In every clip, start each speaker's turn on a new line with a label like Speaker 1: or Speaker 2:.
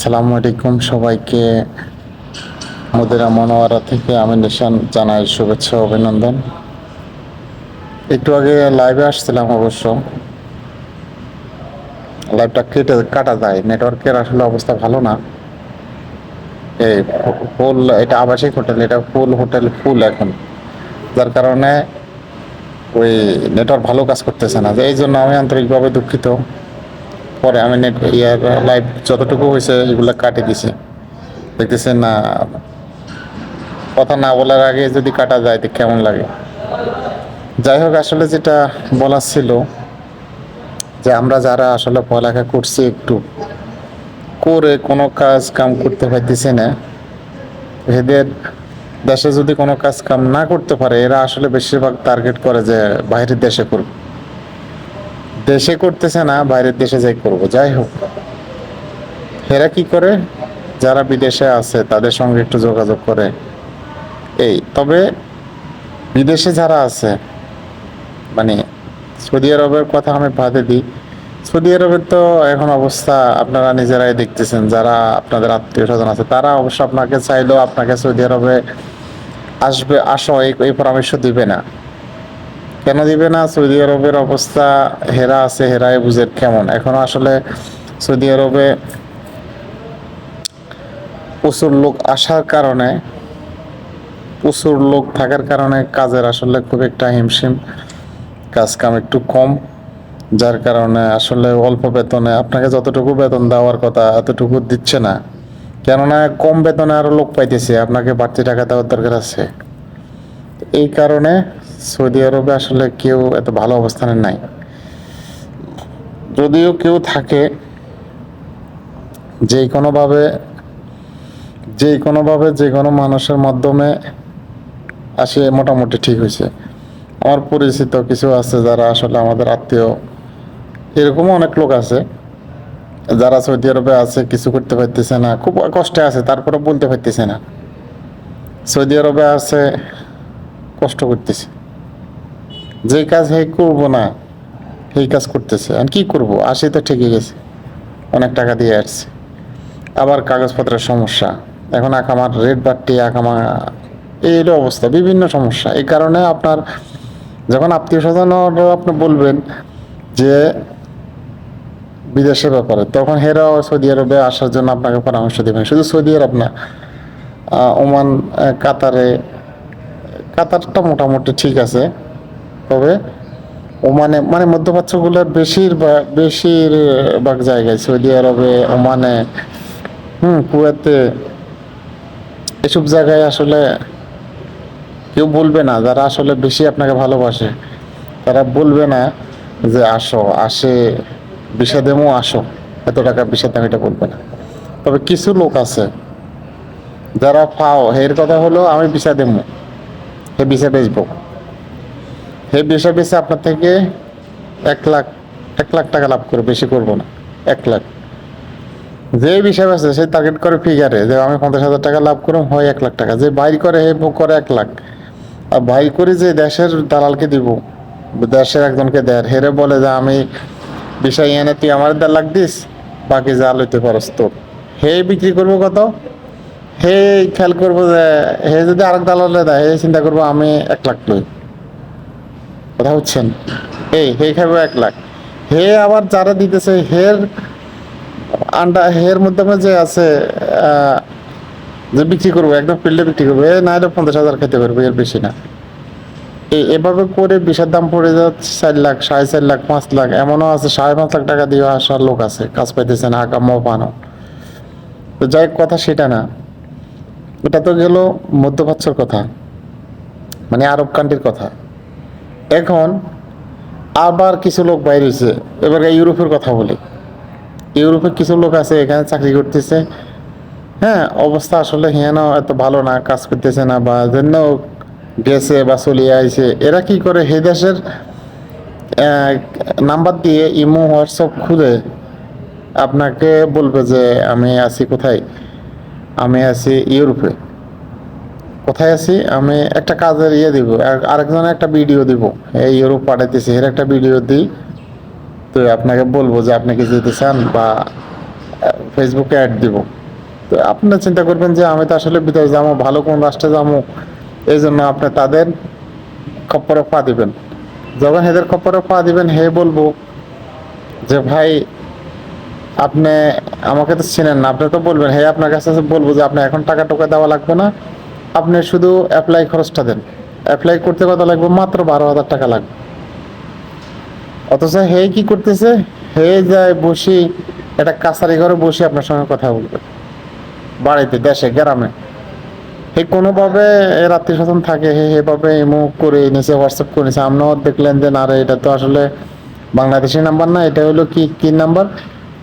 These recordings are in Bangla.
Speaker 1: সালামু আলাইকুম সবাইকে। মদিরা মনোয়ারা থেকে আমি নিশান জানাই শুভেচ্ছা, অভিনন্দন। একটু আগে লাইভে আসছিলাম অবশ্য। লাইভটা কেটে কাটা যায় নেটওয়ার্কের আসলে অবস্থা ভালো না। এই ফুল এটা আবাসিক হোটেল এটা ফুল হোটেল ফুল এখন। যার কারণে ওই নেটওয়ার্ক ভালো কাজ করতেছে না। এই জন্য আমি আন্তরিকভাবে দুঃখিত। পরে আমি নেট ইয়ার লাইভ যতটুকু হয়েছে এগুলো কাটে দিছি। দেখতেছেন না, কথা না বলার আগে যদি কাটা যায় তো কেমন লাগে? যাই হোক, আসলে যেটা বলার ছিল যে আমরা যারা আসলে পড়ালেখা করছি একটু করে কোনো কাজ কাম করতে পারতেছে না। এদের দেশে যদি কোনো কাজ কাম না করতে পারে, এরা আসলে বেশিরভাগ টার্গেট করে যে বাইরের দেশে করবে দেশে করতেছে না, বাইরের দেশে যাই করব, যাই হোক। এরা কি করে? যারা বিদেশে আছে, তাদের সঙ্গে একটু যোগাযোগ করে। এই, তবে বিদেশে যারা আছে মানে সৌদি আরবের কথা আমি বাদে দিই। সৌদি আরবের তো এখন অবস্থা, আপনারা নিজেরাই দেখতেছেন, যারা আপনাদের আত্মীয় স্বজন আছে, তারা অবশ্য আপনাকে চাইলেও আপনাকে সৌদি আরবে আসবে, আসো, এই পরামর্শ দিবে না। কেন দিবে না? সৌদি আরবের অবস্থা, হেরা আছে হেরাই বুঝের কেমন? এখন আসলে সৌদি আরবে প্রচুর লোক আসার কারণে, প্রচুর লোক থাকার কারণে কাজের আসলে খুব একটা হিমশিম কাজ কাম একটু কম, যার কারণে আসলে অল্প বেতনে, আপনাকে যতটুকু বেতন দেওয়ার কথা এতটুকু দিচ্ছে না। কেননা কম বেতনে আরও লোক পাইতেছে, আপনাকে বাড়তি টাকা দেওয়ার দরকার আছে। এই কারণে সৌদি আরবে আসলে কেউ এত ভালো অবস্থানে নাই। যদিও কেউ থাকে যে কোনোভাবে যে কোনোভাবে যে কোনো মানুষের মাধ্যমে আসে মোটামুটি ঠিক হয়েছে। আমার পরিচিত কিছু আছে যারা আসলে আমাদের আত্মীয়, এরকমও অনেক লোক আছে যারা সৌদি আরবে আছে, কিছু করতে পারতেছে না, খুব কষ্টে আছে তারপরে বলতে পারতেছে না। সৌদি আরবে আছে, কষ্ট করতেছে। যে কাজ হে করব না এই কাজ করতেছে। আর কি করব? আসি তো ঠিকই গেছে। অনেক টাকা দিয়ে আসছে। আবার কাগজপত্রের সমস্যা। এখন আকামার বাড়তি আকামা, এই হলো অবস্থা। বিভিন্ন সমস্যা। এই কারণে আপনার, যখন আত্মীয় স্বজন আপনি বলবেন যে, বিদেশের ব্যাপারে, তখন হেরাও সৌদি আরবে আসার জন্য আপনাকে পরামর্শ দেবেন। শুধু সৌদি আরব না ওমান কাতারে, কাতারটা মোটামুটি ঠিক আছে। তবে ওমানে মানে মধ্যপ্রাচ্যগুলোর বেশিরভাগ বেশিরভাগ জায়গায়, সৌদি আরবে, ওমানে, হুম, কুয়েতে, এসব জায়গায় আসলে কেউ বলবে না, যারা আসলে বেশি আপনাকে ভালোবাসে, তারা বলবে না যে আসো, আসে বিষা দেমো আসো, এত টাকা বিষা দাম এটা বলবে না। তবে কিছু লোক আছে, যারা পাও এর কথা হলো আমি বিষা দেবো হে বিষা বেচবো। হে বিষা বেচে আপনার থেকে এক লাখ এক লাখ টাকা লাভ করে, বেশি করব না, এক লাখ। যে বিষয় আছে, সে টার্গেট করে ফিগারে যে আমি পঞ্চাশ হাজার টাকা লাভ করুম, হয় এক লাখ টাকা। যে বাইর করে, হে করে এক লাখ। আর বাইর করে যে দেশের দালালকে দিব, দেশের একজনকে দেয়, হেরে বলে যে আমি বিষয় এনে তুই আমার দেড় লাখ দিস, বাকি যা লইতে পারস তোর। হে বিক্রি করব কত? হে খেয়াল করব যে, হে যদি আরেক দালালে দেয়, হে চিন্তা করব আমি এক লাখ লই। কথা হচ্ছেন? এই, হে খাব এক লাখ। হে আবার যারা দিতেছে, হের আন্ডা, হের মাধ্যমে যে আছে যে বিক্রি করব, একদম ফিল্ডে বিক্রি করব, এ না হলে পঞ্চাশ হাজার খেতে পারব, এর বেশি না। এই, এভাবে করে বিষের দাম পড়ে যাচ্ছে চার লাখ, সাড়ে চার লাখ, পাঁচ লাখ, এমনও আছে, সাড়ে পাঁচ লাখ টাকা দিয়ে আসার লোক আছে, কাজ পাইতেছে না আকামও পানো তো যাই হোক, কথা সেটা না। এটা তো গেল মধ্যপ্রাচ্যর কথা মানে আরব কান্ট্রির কথা। এখন আবার কিছু লোক বাইরে হয়েছে এবার ইউরোপের কথা বলি। ইউরোপে কিছু লোক আছে, এখানে চাকরি করতেছে। হ্যাঁ অবস্থা আসলে হ্যাঁ এত ভালো না, কাজ করতেছে না, বা জন্য গেছে বা চলিয়ে আইছে। এরা কি করে, হে দেশের নাম্বার দিয়ে ইমো, হোয়াটসঅ্যাপ খুলে আপনাকে বলবে যে, আমি আছি কোথায়? আমি আছি ইউরোপে। কোথায় আছি? আমি একটা কাজের ইয়ে দিব, আর- আরেকজনের একটা ভিডিও দিব। এই ইউরোপ পাঠাইতেছি, এর একটা ভিডিও দিই। তো আপনাকে বলব যে আপনি কি যেতে চান বা ফেসবুকে অ্যাড দিব। তো আপনারা চিন্তা করবেন যে আমি তো আসলে বিদেশ যাব, ভালো কোন রাষ্ট্রে যাব, এই জন্য আপনি তাদের খপ্পরে পা দিবেন। যখন হেদের খপ্পরে পা দিবেন, হে বলব যে ভাই, আপনি আমাকে তো চেনেন না, আপনি তো বলবেন, হে আপনার কাছে বলব যে আপনি এখন টাকা টোকা দেওয়া লাগবে না। আপনি শুধু অ্যাপ্লাই খরচটা দেন। অ্যাপ্লাই করতে কত লাগবে? মাত্র বারো হাজার টাকা লাগবে। অথচ হে কি করতেছে? হে যায় বসি একটা কাছারি ঘরে বসে আপনার সঙ্গে কথা বলবে। বাড়িতে, দেশে, গ্রামে। হে কোনোভাবে এর আত্মীয় স্বজন থাকে, হে এভাবে ইমো করে নিচে হোয়াটসঅ্যাপ করে নিছে। আপনিও দেখলেন যে, না রে, এটা তো আসলে বাংলাদেশি নাম্বার না, এটা হলো কি কি নাম্বার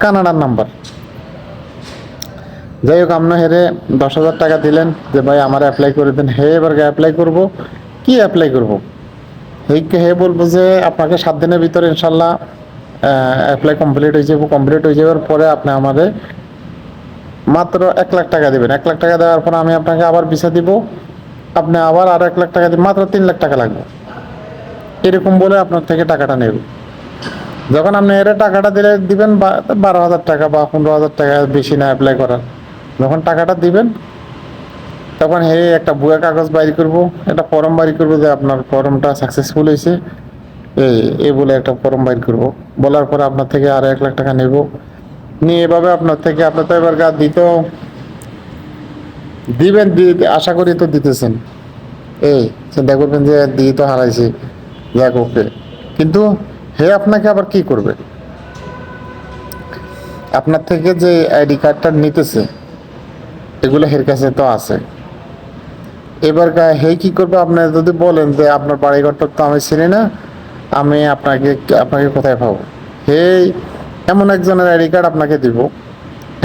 Speaker 1: কানাডার নাম্বার যাই হোক, আপনি হেরে দশ হাজার টাকা দিলেন যে, ভাই, আমার অ্যাপ্লাই করে দেন। হে, এবার অ্যাপ্লাই করব? কি অ্যাপ্লাই করব? হেকে হে বলব যে, আপনাকে সাত দিনের ভিতরে ইনশাল্লাহ অ্যাপ্লাই কমপ্লিট হয়ে যাব। কমপ্লিট হয়ে যাওয়ার পরে আপনি আমাদের মাত্র এক লাখ টাকা দিবেন। এক লাখ টাকা দেওয়ার পর আমি আপনাকে আবার ভিসা দিব। আপনি আবার আর এক লাখ টাকা দিবেন। মাত্র তিন লাখ টাকা লাগবে। এরকম বলে আপনার থেকে টাকাটা নেব। যখন আপনি এর টাকাটা দিলে দিবেন বারো হাজার টাকা বা পনেরো হাজার টাকা বেশি না অ্যাপ্লাই করার। যখন টাকাটা দিবেন, তখন হে একটা বুয়া কাগজ বাইর করব, একটা ফর্ম বাইর করব যে আপনার ফর্মটা সাকসেসফুল হয়েছে। এই এই বলে একটা ফর্ম বাইর করব। বলার পর আপনার থেকে আর এক লাখ টাকা নেব। নিয়ে এভাবে আপনার থেকে আপনার তো এবার গা দিত দিবেন আশা করি তো দিতেছেন। এই চিন্তা করবেন যে দিয়ে তো হারাইছি। যাক, ওকে। কিন্তু হে আপনাকে আবার কি করবে? আপনার থেকে যে আইডি কার্ডটা নিতেছে এগুলো হের কাছে তো আছে। এবার হে কি করবে? আপনি যদি বলেন যে আপনার বাড়িঘরটা তো আমি চিনি না, আমি আপনাকে আপনাকে কোথায় পাবো? হে এমন একজনের আইডি কার্ড আপনাকে দিব,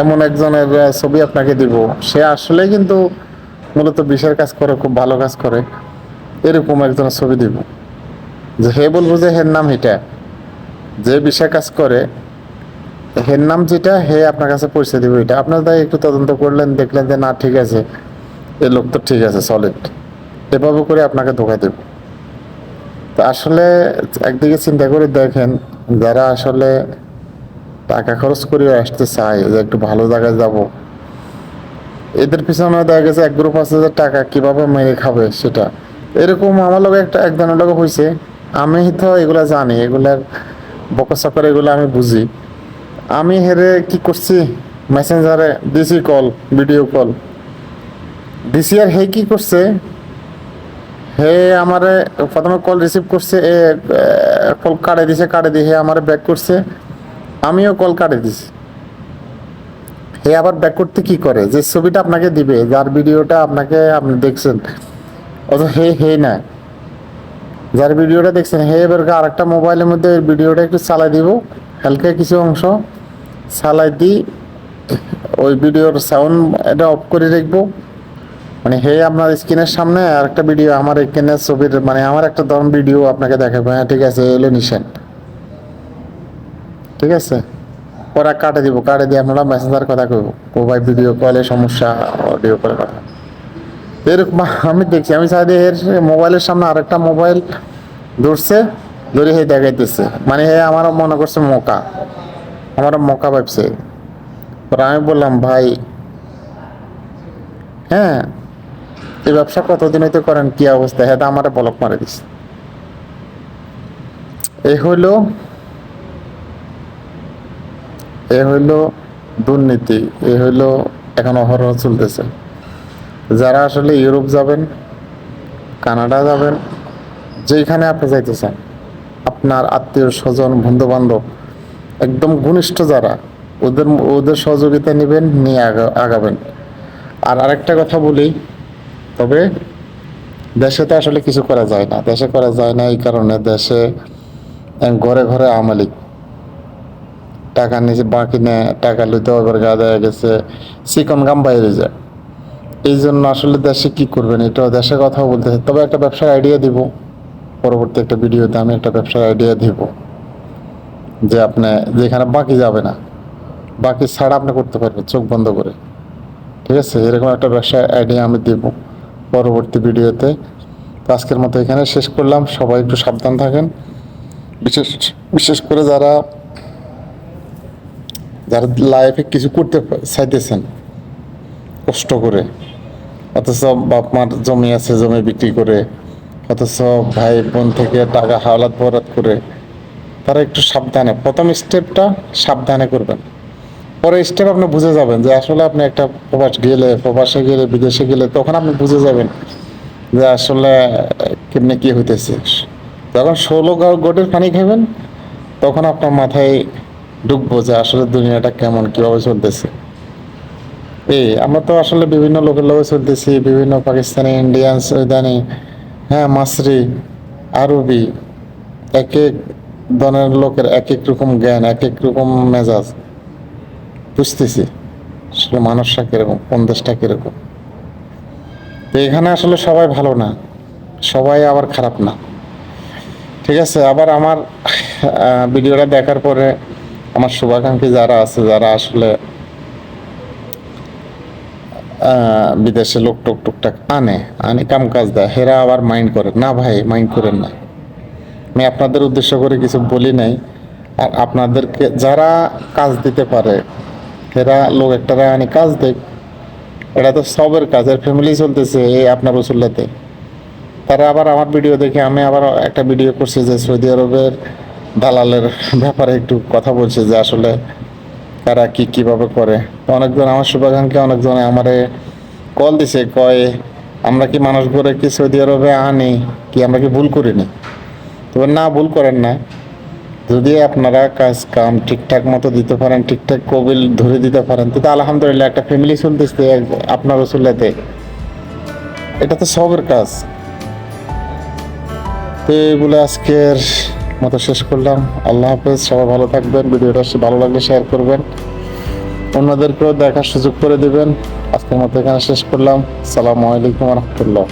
Speaker 1: এমন একজনের ছবি আপনাকে দিব। সে আসলে কিন্তু মূলত বিশের কাজ করে, খুব ভালো কাজ করে। এরকম একজনের ছবি দিব। যে হে বলব যে হের নাম এটা যে বিষয় কাজ করে হের নাম যেটা, হে আপনার কাছে পৌঁছে দিব এটা। আপনার তাই একটু তদন্ত করলেন, দেখলেন যে না, ঠিক আছে। এ লোক তো ঠিক আছে সলিড এভাবে করে আপনাকে ধোকা দেব। তো আসলে একদিকে চিন্তা করে দেখেন, যারা আসলে টাকা খরচ করে আসতে চায়, যে একটু ভালো জায়গায় যাব, এদের পিছনে দেখা গেছে এক গ্রুপ আছে যে টাকা কীভাবে মেরে খাবে সেটা। এরকম আমার লোক একটা, একজনের লোক হয়েছে আমি তো এগুলা জানি, এগুলার বকসকর এগুলো আমি বুঝি। আমি হেরে কি করছি? মেসেঞ্জারে দিছি কল ভিডিও কল দিছি আর হে কি করছে? হে আমারে প্রথমে কল রিসিভ করছে, এ কল কাটে দিছে, কাটে দিয়ে হে আমারে ব্যাক করছে। আমিও কল কাটে দিছি। হে আবার ব্যাক করতে কি করে? যে ছবিটা আপনাকে দিবে, যার ভিডিওটা আপনাকে আপনি দেখছেন অত হে হে না যার ভিডিওটা দেখছেন, হে এবার আরেকটা মোবাইলের মধ্যে ভিডিওটা একটু চালাই দিব। হালকা কিছু অংশ চালাই দিই ওই ভিডিওর সাউন্ড এটা অফ করে রাখব। মানে হে আপনার স্ক্রিনের সামনে আর একটা ভিডিও আমার এখানে ছবির মানে আমার একটা ধরুন ভিডিও আপনাকে দেখাবো। হ্যাঁ ঠিক আছে, এলো নিশান ঠিক আছে? ওরা কাটে দিব, কাটে দিয়ে আপনারা মেসেঞ্জার কথা কইব। ও ভাই ভিডিও কলে সমস্যা অডিও কলে কথা। এরকম, আমি দেখছি, আমি চাই এর মোবাইলের সামনে আরেকটা মোবাইল ধরছে। ধরে হে দেখাইতেছে। মানে হে আমার মনে করছে মোকা। আমার মোকা ভাবছে। আমি বললাম, ভাই হ্যাঁ এই ব্যবসা কতদিন হইতে করেন? কি অবস্থা? হ্যাঁ আমার বলক মারে দিস এই হইল, এ হইল দুর্নীতি, এ হইল এখন অহরহ চলতেছে। যারা আসলে ইউরোপ যাবেন, কানাডা যাবেন যেখানে আপনি যাইতেছেন আপনার আত্মীয় স্বজন বন্ধু বান্ধব একদম ঘনিষ্ঠ যারা, ওদের ওদের সহযোগিতা নেবেন, নিয়ে আগা- আগাবেন। আর আরেকটা কথা বলি, তবে দেশে তো আসলে কিছু করা যায় না। দেশে করা যায় না এই কারণে দেশে ঘরে ঘরে আমালিক টাকা নিচে বাকি নেয় টাকা লইতে এবার গা দেয়া গেছে, চিকন গাম বাইরে যায়। এই জন্য আসলে দেশে কি করবেন এটা দেশের কথাও বলতে তবে একটা ব্যবসার আইডিয়া দিব। পরবর্তী একটা ভিডিওতে আমি একটা ব্যবসার আইডিয়া দিব যে আপনি যেখানে বাকি যাবে না, বাকি ছাড়া আপনি করতে পারবেন চোখ বন্ধ করে। ঠিক আছে? এরকম একটা ব্যবসার আইডিয়া আমি দেব পরবর্তী ভিডিওতে। আজকের মতো এখানে শেষ করলাম। সবাই একটু সাবধান থাকেন। বিশেষ বিশেষ করে যারা যারা লাইফে কিছু করতে চাইতেছেন, কষ্ট করে, অথচ বাপ মার জমি আছে, জমি বিক্রি করে অথচ ভাই বোন থেকে টাকা হাওলাত বরাত করে তারা একটু সাবধানে, প্রথম স্টেপটা সাবধানে করবেন। পরে স্টেপ আপনি বুঝে যাবেন যে আসলে আপনি একটা প্রবাস গেলে, প্রবাসে গেলে, বিদেশে গেলে তখন আপনি বুঝে যাবেন যে আসলে কেমনে কি হইতেছে। যখন ষোলো গোটের পানি খাবেন তখন আপনার মাথায় ঢুকবো যে আসলে দুনিয়াটা কেমন, কীভাবে চলতেছে। এই, আমরা তো আসলে বিভিন্ন লোকের লোকে চলতেছি, বিভিন্ন পাকিস্তানি, ইন্ডিয়ান, সৈদানি হ্যাঁ মাসরি, আরবি এক এক ধরনের লোকের এক এক রকম জ্ঞান এক এক রকম মেজাজ। বুঝতেছি, আসলে মানুষটা কীরকম কোন দেশটা কীরকম। তো এখানে আসলে সবাই ভালো না, সবাই আবার খারাপ না। ঠিক আছে, আবার আমার ভিডিওটা দেখার পরে আমার শুভাকাঙ্ক্ষী যারা আছে, যারা আসলে বিদেশে লোক টুক টুকটাক আনে আনে কাম কাজ দেয়। হেরা আবার মাইন্ড করে, না ভাই, মাইন্ড করেন না। আমি আপনাদের উদ্দেশ্য করে কিছু বলি নাই। আর আপনাদেরকে, যারা কাজ দিতে পারে এরা লোক একটা আনি, কাজ দেয় এটা তো সবের কাজ, এর ফ্যামিলি চলতেছে এই আপনার রসুল্লাতে তারা আবার আমার ভিডিও দেখে, আমি আবার একটা ভিডিও করছি যে সৌদি আরবের দালালের ব্যাপারে একটু কথা বলছে যে আসলে কারা কি কীভাবে করে। অনেকজন আমার শুভাকাঙ্ক্ষী অনেকজনে আমারে কল দিছে, কয়, আমরা কি মানুষ করে কি সৌদি আরবে আনি, কি আমরা কি ভুল করিনি? তবে না, ভুল করেন না যদি আপনারা কাজ কাম ঠিকঠাক মতো দিতে পারেন, ঠিকঠাক কবিল ধরে দিতে পারেন, তো আলহামদুলিল্লাহ একটা ফ্যামিলি চলতেছে আপনার রসুল্লাতে এটা তো সবের কাজ। তো এগুলো আজকের মতো শেষ করলাম। আল্লাহ হাফেজ, সবাই ভালো থাকবেন, ভিডিওটা ভালো লাগলে শেয়ার করবেন। অন্যদেরকেও দেখার সুযোগ করে দেবেন। আজকের মতো এখানে শেষ করলাম। সালামু আলাইকুম রহমতুল্লাহ।